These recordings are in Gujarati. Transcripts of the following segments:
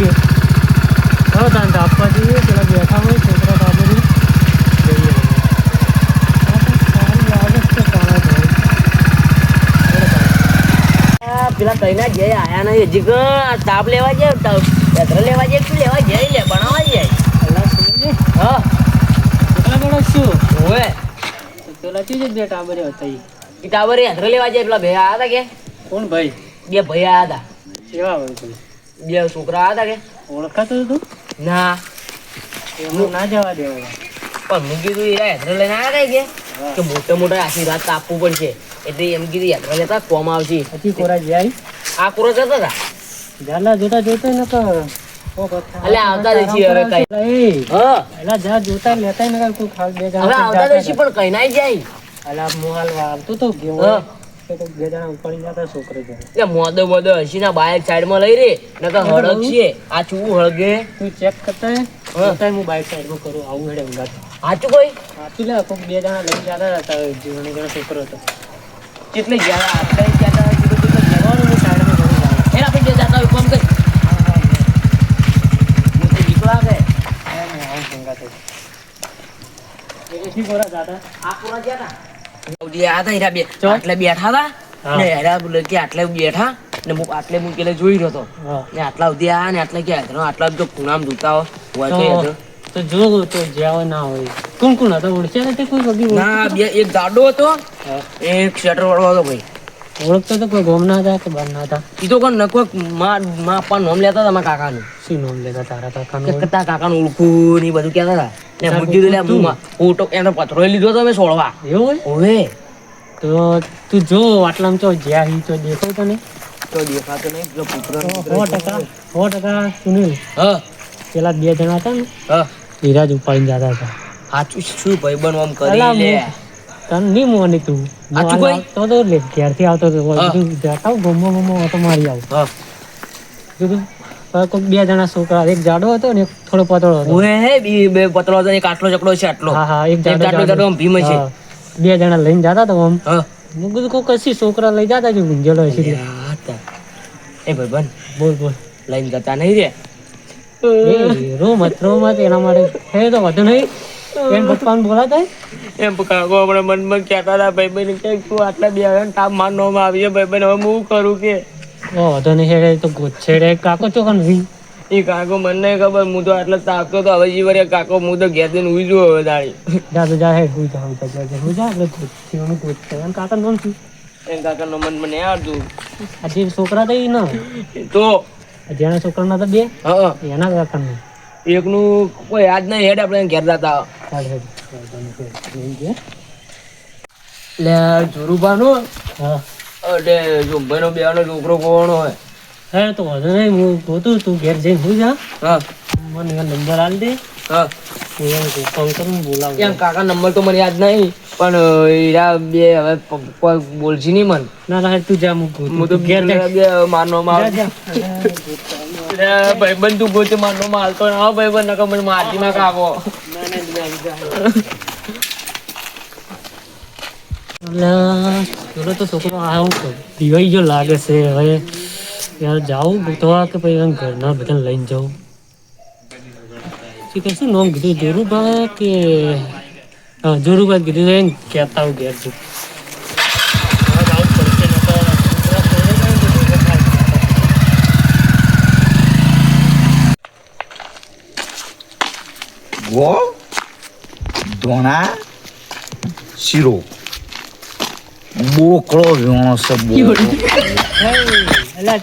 હોય. હવે તાન આપવા જઈએ પેલા બેઠા હોય છોકરા જઈએ ભાઈ. આ પેલા કઈના જય આયા નહીં હજી કે તાપ લેવા જાય પેત્ર લેવા જાય શું લેવા જાય લે ભણવા જાય. હા. કેટલા શું? તો પેલા ચીજ બે ટાબરે હતા. ટાવરે યાત્રા લેવા જાય પેલા ભાઈ આયા હતા કે? કોણ ભાઈ? બે ભાઈ આયા હતા. કેવા હોય કોઈ બે છોકરા હતા કે? ઓળખાતો હતો ના. એમનું ના જવા દેવાય. પણ હું કીધું એ યાત્રા લઈને આવ્યા કે? કે મોટા મોટા આશીર્વાદ તો આપવું પડશે. એટલે એમ કીધું યાત્રા લેતા કોમ આવશે. હજી કોરા જાય? આ કોરો જતા હતા જાલા જોતા જોતા ને તો આવતા દેશી હવે કઈ. એલા જા જોતા લેતા ને કાંઈ કોઈ ખાસ બે હવે આવતા દેશી પણ કઈ નાય જાય. અલા મોહાલ આવતો તો ગયો હા. કે તો બે જણા ઉપાડી જતા છોકરો એટલે મોદો મોદો હસી ના બાઇક સાઈડ લઈ રે નકર હળગ છે આ ચૂ હળગે. તું ચેક કરતા હે? હું બાઈક સાઈડમાં કરું આવું હેડે ઊંઘાત. કોઈ? લે બે જણા લઈ જતા હતા જીવણી જણા છોકરો હતો કેટલે ગયા આપણે ગયા તા કીધું તું જવાનું સાઈડમાં કરું બાઈક. આપણે જે જાતા હોય કોમ કર. હું નીકળા કે હા, હા, આવું સંગાતે. એ એસી કોરા જાતા? આ પૂરા ગયા તા? ઉડી આ તા હીરા બે આટલે બેઠા તા હા. ને હીરા બોલે કે આટલે બેઠા ને હું આટલે હું પેલે જોઈ રહ્યો તો ને આટલા સુધી આ ને આટલે ક્યાં હતા આટલા તો જોતા હોય તો- હતો જો તો જ્યાં ના હોય કોણ કોણ હતો ઓળખ્યા નથી કોઈ ના બે એક ગાડો હતો એક શેટર વાળો હતો ભાઈ ઓળખતો તો કોઈ ગોમ ના હતા કે બાર ના હતા એ તો કોણ નકો માં માં આપવા નોમ લેતા હતા મારા કાકાનું. શું નોમ લેતા તારા કાકાનું કતા કાકાનું ઓળખું ને બધું કહેતા હતા. ને હું કીધું લે ફોટો એનો પથરો લીધો તો મેં સોળવા. એવું હોય? તો તું જો આટલામાં તો જ્યાં હી તો દેખો તને. તો દેખાતો નહીં જો પુત્ર સો ટકા સો ટકા સુનિલ હા. પેલા બે જણા હતા ને હા. ધીરાજ ઉપાડીને જતા હતા. સાચું શું ભાઈ આમ કરી લે. તને ની મોની તું સાચું કોઈ? તો તો લે ઘેરથી આવતો તો. બધું જતા ગમો ગમો હતો મારી આવ. હા. કીધું કોઈક બે જણા છોકરા એક જાડો હતો ને એક થોડો પતળો હતો. ઓએ હે બી બે પતળો હતો એક આટલો ચકડો છે આટલો. હા હા એક જાડો જાડો. જાડો ભીમ છે. બે જણા લઈને જતા તો આમ. હા. કીધું કોઈ કશી છોકરા લઈ જતા છે ગુંજેલો છે. એ ભાઈબંધ બોલ બોલ. લઈને જતા નહીં રે એ રો મત રો મત એના માટે હે તો વધુ નહીં. એમ ભગવાન બોલાતા એમ કાકો હમણાં મનમાં કહેતા હતા ભાઈ ભાઈબંધ કે તું આટલા બે આવ્યા તાપ મારવામાં આવીએ ભાઈ હવે હું કરું કે? ઓ વધુ નહીં હેડે તો ગોછેડે કાકો ચોકન વી? એ કાકો મને નહીં ખબર હું તો આટલા તાપતો તો હવે જીવરે કાકો હું તો ઘેર જઈને ઉઈ જુઓ હવે દાડી. જા તો જા હે હું જા હું જા હુઈ જા. આપણે ગોછે અને કાકા નામ છું એમ કાકાનો મન મને આવડતું. આજે છોકરા તો ના? તો. જેના છોકરા ના તો બે? હા. એના કાકા નું એકનું કોઈ યાદ નહીં હેડ આપણે ઘેર જતા. લે જોરુબાનો? હા. જોભાઈનો છોકરો કોણ હોય. હે તો વધુ નહીં હું ગોતું તું ઘેર જઈને જા. હા. મને નંબર આલ દે. હા. કાકા નંબર તો મને યાદ નહીં પણ એરા બે હવે પ- નહીં મન. ના ના તું જા હું તો ઘેર આવે ભાઈબંધ તું ગોતે મારવામાં માલતો ના ભાઈબંધ નકર મને મારતી માં કાકો પેલો તો છોકરો આવું પીવાઈ ગયો લાગે છે હવે યાર જાવું ગોતવા કે પછી એમ ઘરના બધાને લઈને જાઉં શું કે શું નામ કીધું જોરુભાઈ કે હા જોરુભાઈ કીધું છે એને કહેતા હું ઘેર છું હવે ધોણા શીરો. બોકળો વીણો છે બોકળો હે, અલા,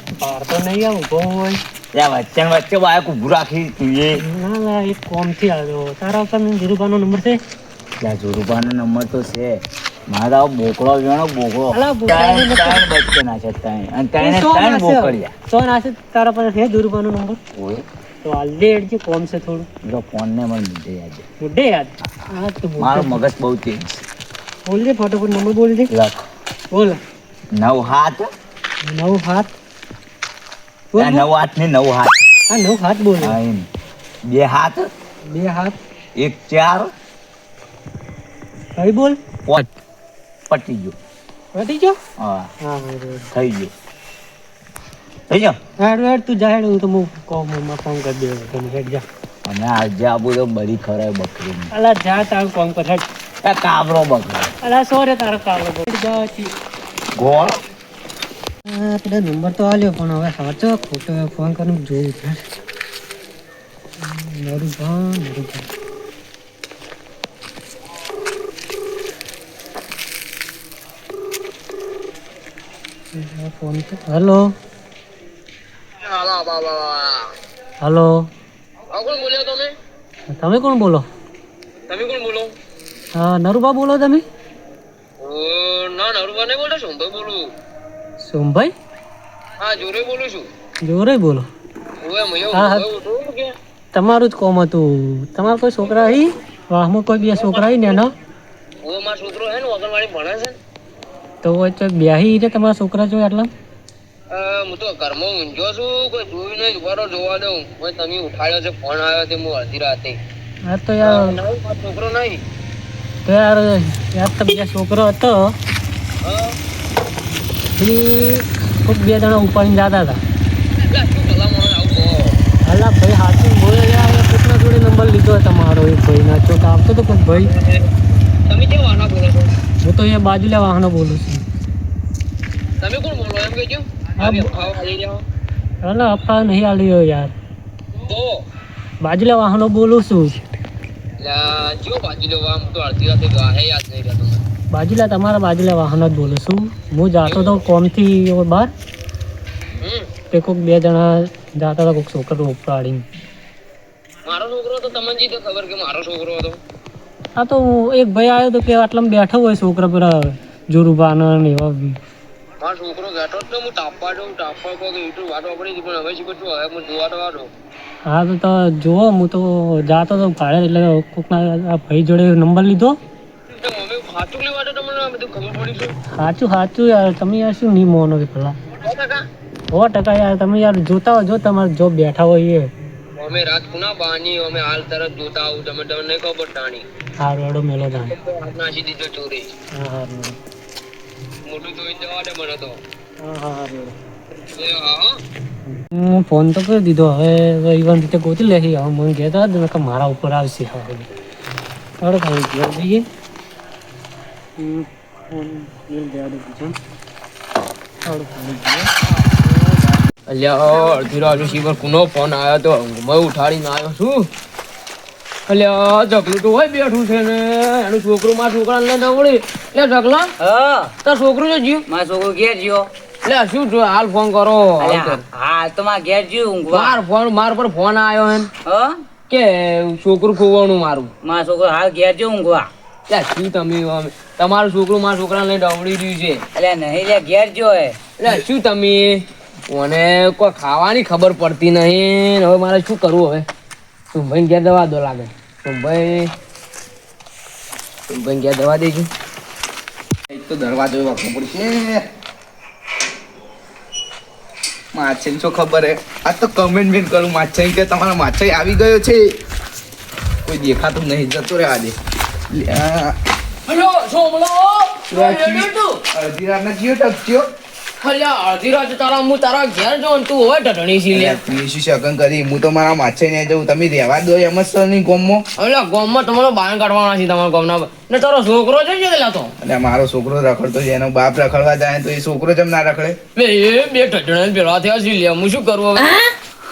તો નહીં આવું બહુ હોય. ત્યાં વચ્ચે વચ્ચે બાઈક ઊભું રાખી તું ના ના એક કોમથી આવ્યો તારા ઉપર ધીરુભાઈનો નંબર છે? ત્યાં જોરુબાનો નંબર તો છે. મારા તો બોકળો વેણો બોકળો ત્રણ ત્રણ બચ્ચે નાખે ત્રણ. અને ત્રણે ત્રણ. બોકળ્યા સો નાશે તારા પાસે છે ધીરુભાઈનો નંબર? ઓય. તો હાલદે હેડજે કોમ છે થોડું. જો ફોન ને મને લીધે યાદ બુડ્ઢે યાદ? આ તો મારો મગજ બહુ તેજ બોલજે ફટાફટ નંબર બોલ દે લખ. બોલ. નવ હાથ. નવ હાથ. બોલ, બોલ. નવ હાથ ને નવ હાથ. હા નવ હાથ બોલ. હા, એમ. બે હાથ. બે હાથ. એક ચાર. કઈ બોલ. પટી. ગયો. પટી ગયો? હા. હા થઈ ગયું. થઈ હેડ હેડ તું જા હેડ હું તો હું કહું માં ફોન કરી દેવો તને હેડ જા. અને આજે ખરાય બકરી. અલા જા તારું કોમ કર હેડ. આ કાબરો બકરો. અલા સોરે તારો કાબરો જા છી. ગોળ. પેલા નંબર તો આલ્યો પણ હવે સાચો ખોટો ફોન કરીને જોયું છે. મારું ભા મારું ભા. Phone hello. હલો. કોણ બોલ્યો તમે? તમે કોણ બોલો? તમે કોણ બોલો? હા નરુબા બોલો તમે? ના નરુબા નહીં બોલતો સોમભાઈ બોલું. સોમભાઈ? હા જોરે બોલું છું. જોરે બોલો. હા, હા. તમારું જ કોમ હતું. તમારા કોઈ છોકરા અહીં વાહમાં કોઈ બે છોકરા અહીં ને એનો? છોકરો હે ને ભણે છે. તો બ્યાહી રીતે તમારા છોકરા જોયા એટલા હું તો ઘરમાં ઊંઝો છું કોઈ જોયું નહીં ઉભારો જોવા દઉં. કોઈ તમે ઉઠાડ્યો છે ફોન આવ્યો તે હું અડધી રાતે. હા તો યાર છોકરો નહીં. તો યાર યાર તો બીજા છોકરો હતો. એ ખૂબ બે જણા ઉપાડીને જતા હતા. અલા ભાઈ હાથું બોલે યાર કોકના જોડે નંબર લીધો તમારો એક ભાઈના. ચોક આવતો તો કોઈ ભાઈ. તમે કે વાહનો બોલો છો? હું તો એ બાજુલા વાહનો બોલું છું. તમે કોણ બોલો એમ કહેજો અલા અફા નહીં આલ્યો યાર. તો? બાજુલા વાહનો બોલું છું. બાજુલા તમારા બાજુલા વાહનો જ બોલું છું. હું જાતો તો કોમથી બહાર? તે કોઈક બે જણા જાતા હતા કોઈક છોકરો ઉપાડીને. મારો છોકરો તો તમને જી તો ખબર કે મારો છોકરો હતો. હા તો એક ભાઈ આવ્યો તો કે આટલામાં બેઠો હોય છોકરા પેલા જોરુબાના ને એવા. મારો છોકરો બેઠો તો હું તાપવા જાઉં તાપવા કહું કે એટલું વાટવા પડી હતી પણ હવે શું કરશું હવે હું જોવા તો હા તો તો જુઓ હું તો જાતો તો ભાડે એટલે કોકના ભાઈ જોડે નંબર લીધો. ખાતું લેવા તો તમને આ બધું ખબર પડી છે સાચું સાચું યાર તમે યાર શું નહીં મોનો કે પેલા? સો ટકા યાર તમે યાર જોતા હો જો તમારે જો બેઠા હોય એ અમે રાત કુના બાની અમે હાલ તરત જોતા આવું તમે તમને ખબર ટાણી. હા રોડો મેલો તાણ. નાસી દીધો ચોરી. હા હા. મોટું જોઈને જવા દે મને તો. હા હા હા રોડો. એ હા હા. હું ફોન તો કરી દીધો. હવે ઈવન રીતે ગોતી લેહી. હવે મને કહેતા હતા કે મારા ઉપર આવશે. હવે હવે. ખાલી ઘેર ફોન બીજો જઈએ. અલ્યા અડધી રાત શિવર કુનો ફોન આવ્યો તો ઊંઘમાં ઉઠાડીને આવ્યો છું. અલ્યા જગલું તો હોય બેઠું છે ને. એનું છોકરું મારા છોકરાને લઈને દવડી લે જગલા હા. તાર છોકરું છે જીવ મારો છોકરો ઘેર ગયો લે શું જો હાલ ફોન કરો. હાલ તો મારા ઘેર ઊંઘવા. માર ફોન માર પર ફોન આવ્યો હે હા? કે છોકરું ખોવાનું મારું. મારો છોકરો હાલ ઘેર ગયો ઊંઘવા. લે શું તમે તમારું છોકરું મારા છોકરાને લઈને દવડી રહ્યું છે. એટલે નહીં લે ઘેર ગયો હે એટલે શું તમે? મને કોઈ ખાવાની ખબર પડતી નહીં. હવે મારે શું કરવું હવે? ભાઈ ઘેર દવા દો લાગે. સુમભાઈ સુમભાઈ ઘેર દવા દેજો. એક તો દરવાજો વાંકો પડશે. માછીને શું ખબર હે? આ તો કમેન્ટ બેન કરું માછાઈ કે તમારા માછાઈ આવી ગયો છે. કોઈ દેખાતું નહીં જતો રે આજે. લ્યા, રાત ના અડધી રાતના જીઓ ટકચ્યો અલ્યા અડધી રાતે તારા હું તારા ઘેર જાઉં તું હોય ઢઢણી સી લે તું શકન કરી? હું તો મારા માછાઈ ને જવું તમે રહેવા દો એમ જ નહીં ગોમમાં. અલ્યા ગામમાં તમારો બાણ કાઢવાના છે તમારા ગામના ને તારો છોકરો છે કે લેતો અને મારો છોકરો રખડતો છે. એનો બાપ રખડવા જાય તો એ છોકરો જેમ ના રખડે. બે એ બે ઢઢણા પેલા થયા છે લે હું શું કરું હવે?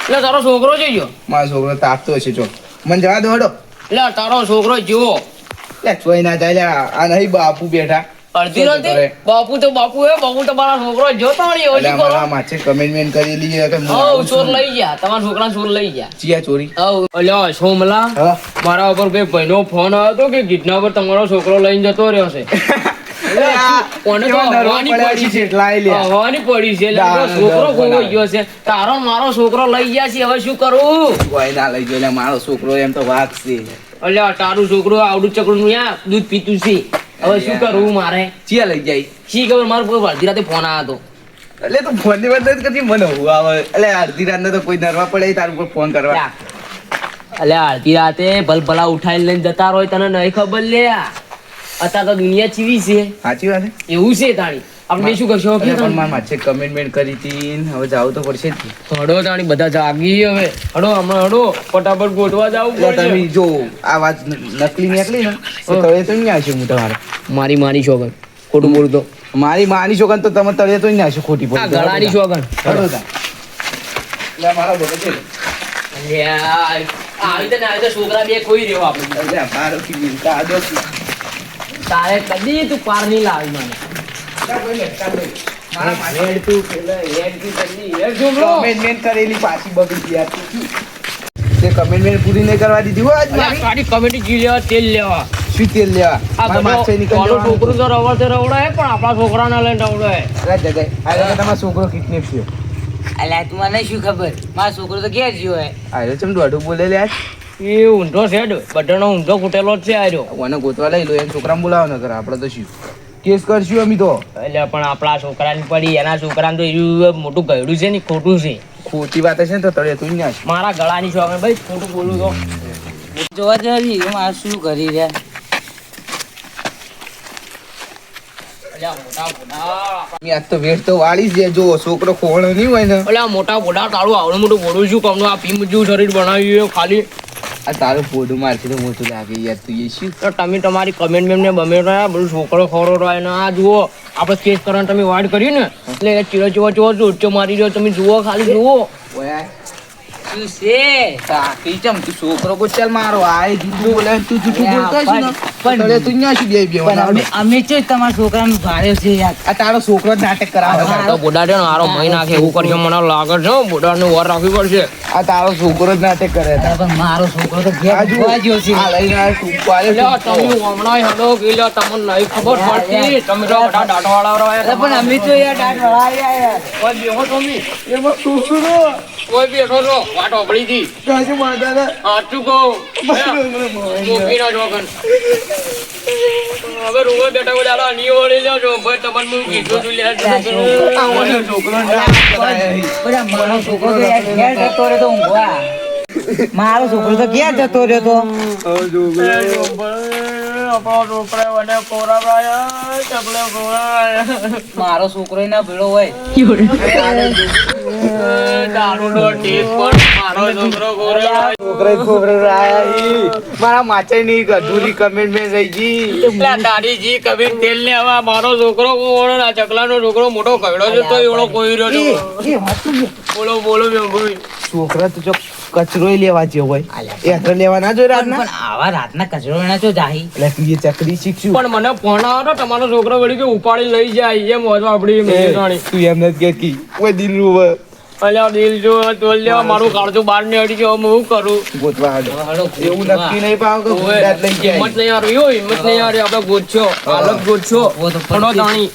એટલે તારો છોકરો છે જો મારો છોકરો તાપતો હશે જો. મને જવા દો હડો. એટલે તારો છોકરો જો એટલે ચોઈ ના જાય આ નહીં બાપુ બેઠા. અડધી નથી બાપુ તો બાપુ હે બાપુ તો મારા છોકરો જોતો વળી ઓલી કરો. મારા માછે કમેન્ટમેન્ટ કરી લીધી કે હું ચોર લઈ ગયા તમારા છોકરા ચોર લઈ ગયા. ચિયા ચોરી. હવ. અલ્યો સોમલા મારા ઉપર બે ભાઈનો ફોન આવ્યો તો કે ગીટના પર તમારો છોકરો લઈને જતો રહ્યો છે? તારો મારો છોકરો લઈ ગયા છે હવે શું કરવું જો મારો છોકરો એમ તો વાઘ છે. અલ્યા તારું છોકરો આવડું ચકડું દૂધ પીતું છે. હવે શું કરવું મારે? ચિયા લઈ જાય. શી ખબર? મારો કોઈ અડધી રાતે ફોન આવ્યો હતો એટલે તું ફોનની વાત કરતી મને હું આવે. એટલે અડધી રાત તો કોઈ નરવા પડે તારું કોઈ ફોન કરવા. અલ્યા અડધી રાતે ભલભલા ઉઠાઈને લઈને જતા હોય તને નહીં ખબર લે અત્યારે તો દુનિયા ચીવી છે. સાચી વાત એવું છે તાણી આપણે શું કરશો? કે પણ મારા માછે કમેન્ટમેન્ટ કરી હતી હવે જાવ તો પડશે જ. હડો તાણી બધા જાગી હવે. હડો હમણાં હડો. ફટાફટ ગોઠવા જાવ તમે જો આ વાત નકલી નીકળી ને? તો તળે તો નહીં આવશે હું તમારે. મારી મારી શોગન ખોટું તો. મારી માની છોકન તો તમે તળે તો નહીં આવશે ખોટી બોલું. ગળાની શોગન હડો તા. લે મારા બોલે છે. આવી આવી છોકરા બે રહ્યો આપણે. મારો. તારે કદી તું પાર નહીં લાવી મને. છોકરો કમેન્ટમેન્ટ કરેલી પાછી બગડી ગઈ યાર તું શું? તે કમેન્ટમેન્ટ પૂરી નહીં કરવા દીધી હો આજ અલ્યા, મારી તારી કમિટી જી લેવા તેલ લેવા શું તેલ લેવા આ મારા માછે બધો નીકળી મારો જવાનું. છોકરો તો રવડતે રવડાય પણ આપણા છોકરાને લઈને રવડાય અરે જગાઈ, આ લોકો તમારો છોકરો કિડનેપ થયો અલ્યા તું મને શું ખબર મારો છોકરો તો ઘેર જ્યો હે આયો ચમ દોઢું બોલે લે એ ઊંધો છે બધાનો ઊંધો કૂટેલો જ છે આર્યો મને ગોતવા લઈ લો એમ છોકરાને બોલાવો નકર આપણે તો શું કેસ કરશું અમે તો. એટલે પણ આપણા છોકરાની પડી એના છોકરાને તો એવું મોટું ગયડું છે ને ખોટું છે. ખોટી વાત છે ને તો તળે તું ના મારા ગળાની છોકરા ભાઈ ખોટું બોલું તો જોવા જરી આ શું કરી રહ્યા. તો વેટ તો વાળી છે જો છોકરો ખોવાનો નહીં હોય ને. અલ્યા મોટા બોડા તારું આવડું મોટું બોલું છું કમનું આ પીમ જેવું શરીર બનાવ્યું ખાલી. આ તારું ફોડું મારથી તો મોટું લાગે યાર તું એ શું? તો તમે તમારી કમેન્ટ મેમને બમે રહ્યા બધું છોકરો ખોરો રહ્યો ને આ જુઓ આપણે કેસ કરવાનું તમે વાડ કર્યું ને. એટલે ચીરો ચીવો ચીવો ચોચ્ચો મારી રહ્યો તમે જુઓ ખાલી જુઓ. ઓય શું છે. તાકી ચમ તું છોકરો કો મારો. આ એ બોલે તું જૂઠું બોલતો છે ને? પણ- તળે તું ના શું બે બે અમે અમે તમારા છોકરાને ભાડ્યો છે યાર. આ તારો છોકરો જ નાટક કરાવે તો બોડા ને હારો મહી નાખે એવું કરશે મને લાગે છે બોડાને વાર રાખવી પડશે. આ તારો છોકરો જ નાટક કરે પણ મારો છોકરો તો ઘેર જોવા જ્યો છે. આ લઈને આ ટૂંકો આવ્યો એટલે ટૂંકો. તમે હમણાં તમને નહીં ખબર પડતી. તમે તો બધા દાંતવાળા રહ્યા પણ અમે તો યાર દાંત વળાવ્યા યાર. કોઈ બેહો તમે? એમાં છોકરો કોઈ બેઠો છો? વાટ ઓપડી હતી કાજુ માતાના. સાચું કહું. મૂકી ના જોગન. હવે રૂમે બેઠા બધા આલા ની ઓળી લ્યો છો ભાઈ તમને હું કીધું તું લ્યા આ છોકરો કરાવે મારો છોકરો તો યાર ઘેર જતો રહ્યો તો ઊંઘવા. મારો છોકરો તો ક્યાં જતો રહ્યો તો. મારો છોકરો ના ભેળો હોય. મારો માચે ની અધૂરી કમેન્ટમેન્ટ રહી ગઈ. દાદીજી કબીર તેલ ને હવે મારો છોકરો ચકલાનો છોકરો મોટો કયડો છે તો એવડો કોઈ રહ્યો બોલો બોલો છોકરા તો કચરો લેવા જેવો હોય. એ હાથે લેવા ના જોઈ રાતના? પણ આવા રાતના કચરો ના જો જાહી? એટલે તું એ ચકરી શીખશું. પણ મને ફોન આવ્યો તમારો છોકરો વળી કે ઉપાડી લઈ જાય એમ હોજો આપડી તું એમ નથી કહેતી. કોઈ દિલ રૂવે અલ્યા દિલ જો લેવા મારું કાળજું બાર ને અડી ગયો હું કરું? ગોતવા હાડો એવું નક્કી નહીં પાવ કે ઓવે, ગુંડા જ હિંમત નહીં હારી હોય હિંમત નહીં હારી આપણે ગોતશો તો તાણી.